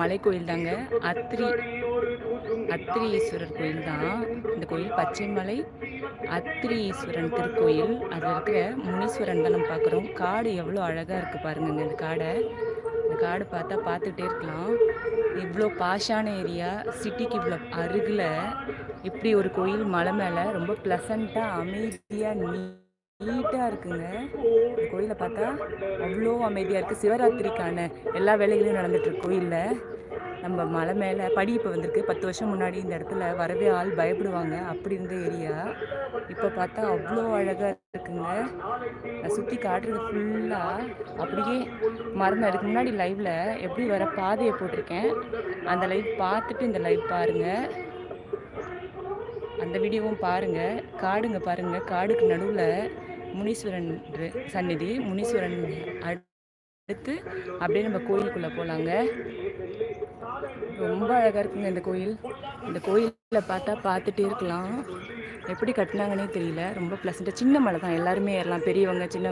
மலைக்கோயில் தாங்க அத்திரி அத்திரி ஈஸ்வரர் கோயில் தான் இந்த கோயில் பச்சைமலை அத்திரி ஈஸ்வரன் திருக்கோயில். அதில் இருக்கிற முனீஸ்வரன் தான் நம்ம பார்க்குறோம் காடு எவ்வளோ அழகாக இருக்குது பாருங்கங்க இந்த காடை. இந்த காடு பார்த்தா பார்த்துட்டே இருக்கலாம். இவ்வளோ பாஷான ஏரியா சிட்டிக்கு இவ்வளோ அருகில். இப்படி ஒரு கோயில் மலை மேலே ரொம்ப ப்ளசண்ட்டாக அமைதியாக நீ நீட்டாக இருக்குங்க. இந்த கோயிலை பார்த்தா அவ்வளோ அமைதியாக இருக்குது சிவராத்திரிக்கான எல்லா வேலைகளையும் நடந்துட்டுருக்கு கோயிலில். நம்ம மலை மேலே படி இப்போ வந்திருக்கு. பத்து வருஷம் முன்னாடி இந்த இடத்துல வரவே ஆள் பயப்படுவாங்க. அப்படி இருந்த ஏரியா. இப்போ பார்த்தா அவ்வளோ அழகாக இருக்குங்க. நான் சுற்றி காட்டுறது ஃபுல்லாக அப்படியே மறந்து அதுக்கு முன்னாடி லைவில் எப்படி வர பாதையை போட்டிருக்கேன். அந்த லைவ் பார்த்துட்டு இந்த லைவ் பாருங்கள் அந்த வீடியோவும் பாருங்கள் காடுங்க பாருங்கள் காடுக்கு நடுவில் முனீஸ்வரன் சந்நிதி முனீஸ்வரன் அடுத்து அப்படியே நம்ம கோயிலுக்குள்ளே போகலாங்க ரொம்ப அழகாக இருக்குங்க இந்த கோயில். இந்த கோயிலில் பார்த்தா பார்த்துட்டே இருக்கலாம். எப்படி கட்டினாங்கன்னே தெரியல. ரொம்ப ப்ளசண்ட்டாக சின்ன மலை தான். எல்லாருமே ஏறலாம் பெரியவங்க சின்னவங்க